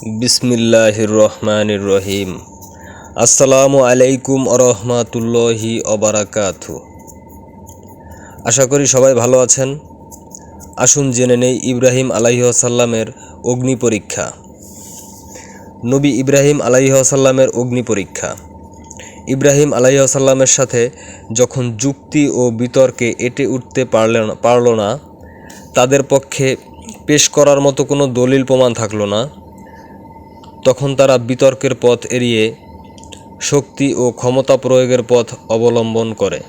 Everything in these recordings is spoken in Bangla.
বিসমিল্লাহির রহমানির রহিম। আসসালামু আলাইকুম আরহামাতুল্লাহি অবারাকাতু আশা করি সবাই ভালো আছেন। আসুন জেনে নেই ইব্রাহিম আলাইসাল্লামের অগ্নি পরীক্ষা। নবী ইব্রাহিম আলাইসাল্লামের অগ্নি পরীক্ষা। ইব্রাহিম আলাইসাল্লামের সাথে যখন যুক্তি ও বিতর্কে এটে উঠতে পারল পারল না, তাদের পক্ষে পেশ করার মতো কোনো দলিল প্রমাণ থাকল না। তখন তারা বিতর্কের পথ এড়িয়ে শক্তি ও ক্ষমতা প্রয়োগের পথ অবলম্বন করে।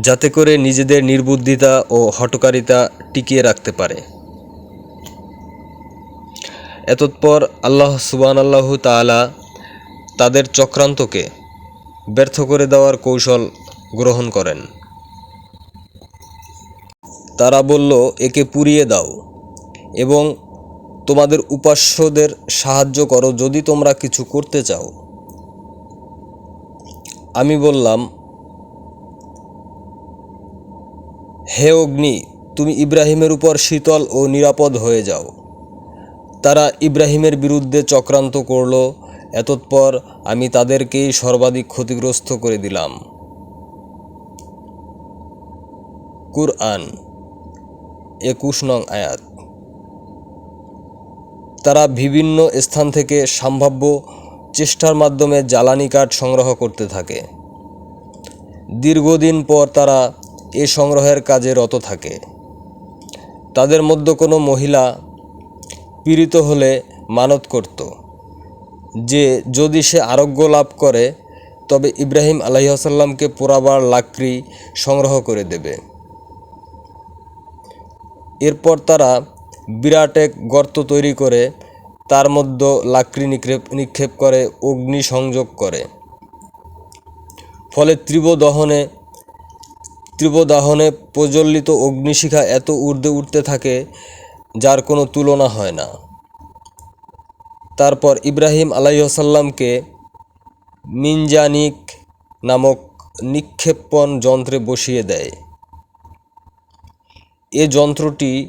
যাতে করে নিজেদের নির্বুদ্ধিতা ও হটকারিতা টিকিয়ে রাখতে পারে। এতৎপর আল্লাহ সুবান আল্লাহ তালা তাদের চক্রান্তকে ব্যর্থ করে দেওয়ার কৌশল গ্রহণ করেন। তারা বলল, একে পুড়িয়ে দাও এবং তোমাদের উপাস্যদের সাহায্য করো যদি তোমরা কিছু করতে চাও। আমি বললাম, হে অগ্নি, তুমি ইব্রাহিমের উপর শীতল ও নিরাপদ হয়ে যাও। তারা ইব্রাহিমের বিরুদ্ধে চক্রান্ত করল, এতৎপর আমি তাদেরকেই সর্বাধিক ক্ষতিগ্রস্ত করে দিলাম। কুরআন একুশ নং আয়াত। তারা বিভিন্ন স্থান থেকে সম্ভাব্য চেষ্টার মাধ্যমে জ্বালানি কাঠ সংগ্রহ করতে থাকে। দীর্ঘদিন পর তারা এ সংগ্রহের কাজে রত থাকে। তাদের মধ্যে কোনো মহিলা পীড়িত হলে মানত করত, যে যদি সে আরোগ্য লাভ করে, তবে ইব্রাহিম আলাইসাল্লামকে পোড়াবার লাকড়ি সংগ্রহ করে দেবে। এরপর তারা বিরাট এক গর্ত তৈরি করে তার মধ্যে লাকড়ি নিক্ষেপ নিক্ষেপ করে, অগ্নি সংযোগ করে। ফলে তীব্র দহনে তীব্র দাহনে প্রজ্বলিত অগ্নিশিখা এত ঊর্ধ্বে উঠতে থাকে, যার কোনো তুলনা হয় না। তারপর ইব্রাহিম আলাইসাল্লামকে মিনজানিক নামক নিক্ষেপণ যন্ত্রে বসিয়ে দেয়। এ যন্ত্রটি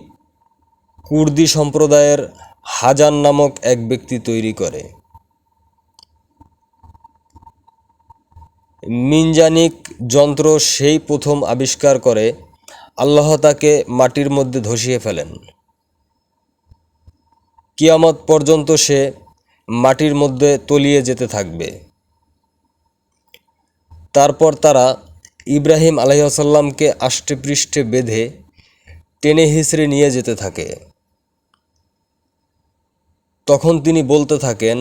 কুর্দি সম্প্রদায়ের হাজান নামক এক ব্যক্তি তৈরি করে। মিনজানিক যন্ত্র সেই প্রথম আবিষ্কার করে, আল্লাহ তাকে মাটির মধ্যে ধসিয়ে ফেলেন। কিয়ামত পর্যন্ত সে মাটির মধ্যে তলিয়ে যেতে থাকবে। তারপর তারা ইব্রাহিম আলাইসাল্লামকে আষ্টে পৃষ্ঠে বেঁধে টেনে হিসড়ে নিয়ে যেতে থাকে। তখন তিনি বলতে থাকেন,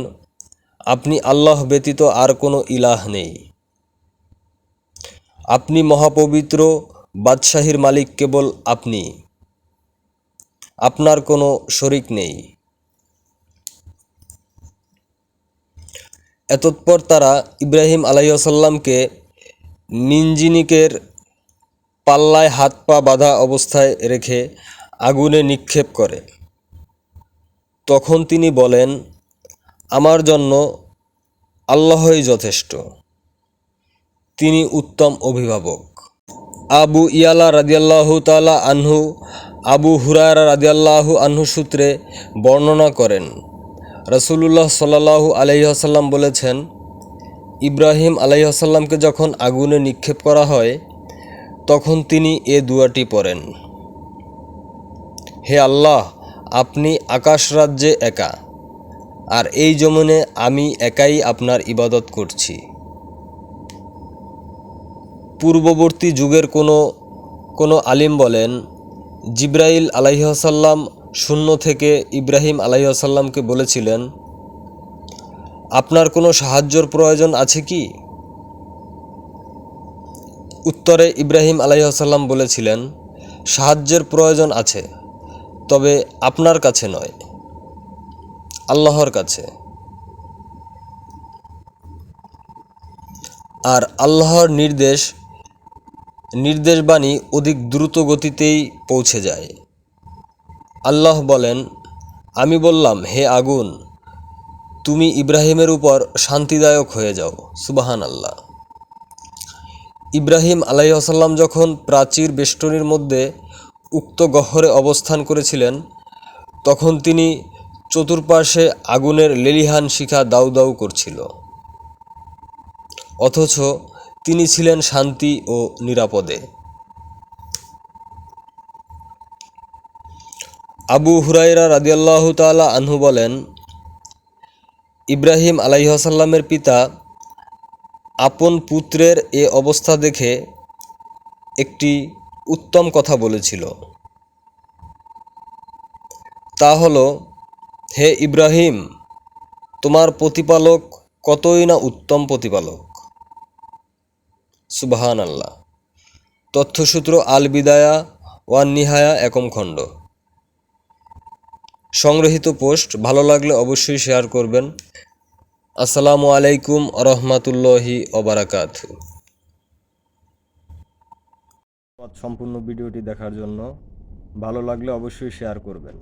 আপনি আল্লাহ ব্যতীত আর কোনো ইলাহ নেই। আপনি মহাপবিত্র বাদশাহীর মালিক কেবল আপনি। আপনার কোনো শরিক নেই। এতৎপর তারা ইব্রাহিম আলাইসাল্লামকে মিনজিনিকের পাল্লায় হাত পা বাঁধা অবস্থায় রেখে আগুনে নিক্ষেপ করে। তখন তিনি বলেন, আমার জন্য আল্লাহই যথেষ্ট। তিনি উত্তম অভিভাবক। আবু ইয়ালা রাদিয়াল্লাহু তালা আনহু, আবু হুরায়রা রাদিয়াল্লাহু আনহু সূত্রে বর্ণনা করেন। রসুল্লাহ সাল্লাহু আলহিহাসাল্লাম বলেছেন, ইব্রাহিম আলাইহাসাল্লামকে যখন আগুনে নিক্ষেপ করা হয়, তখন তিনি এ দুয়াটি পড়েন। হে আল্লাহ আপনি আকাশ রাজ্যে একা। আর এই জমনে আমি একাই আপনার ইবাদত করছি। পূর্ববর্তী যুগের কোনো কোনো আলিম বলেন, জিব্রাইল আলাইহাসাল্লাম শূন্য থেকে ইব্রাহিম আলাইসাল্লামকে বলেছিলেন, আপনার কোনো সাহায্যর প্রয়োজন আছে কি? উত্তরে ইব্রাহিম আলাইসাল্লাম বলেছিলেন, সাহায্যের প্রয়োজন আছে। তবে আপনার কাছে নয়, আল্লাহর কাছে। আর আল্লাহর নির্দেশ, নির্দেশবাণী অধিক দ্রুত গতিতেই পৌঁছে যায়। আল্লাহ বলেন, আমি বললাম, হে আগুন, তুমি ইব্রাহিমের উপর শান্তিদায়ক হয়ে যাও সুবাহান আল্লাহ ইব্রাহিম আলাইসাল্লাম যখন প্রাচীর বেষ্টনীর মধ্যে উক্ত গহ্বরে অবস্থান করেছিলেন, তখন তিনি চতুর্পাশে আগুনের লেলিহান শিখা দাউ দাউ করছিল। অথচ তিনি ছিলেন শান্তি ও নিরাপদে। আবু হুরাইরা রাদিয়াল্লাহ তাআলা আনহু বলেন, ইব্রাহিম আলাইহাসাল্লামের পিতা আপন পুত্রের এ অবস্থা দেখে একটি উত্তম কথা বলেছিল। তা হলো, হে ইব্রাহিম, তোমার প্রতিপালক কতই না উত্তম প্রতিপালক? সুবাহান আল্লাহ তথ্যসূত্র আল বিদায়া ওয়ান নিহায়া একম খণ্ড। সংগৃহীত পোস্ট, ভালো লাগলে অবশ্যই শেয়ার করবেন। আসসালামু আলাইকুম রহমাতুল্লাহি অবারাকাত সম্পূর্ণ ভিডিওটি দেখার জন্য ভালো লাগলে অবশ্যই শেয়ার করবেন।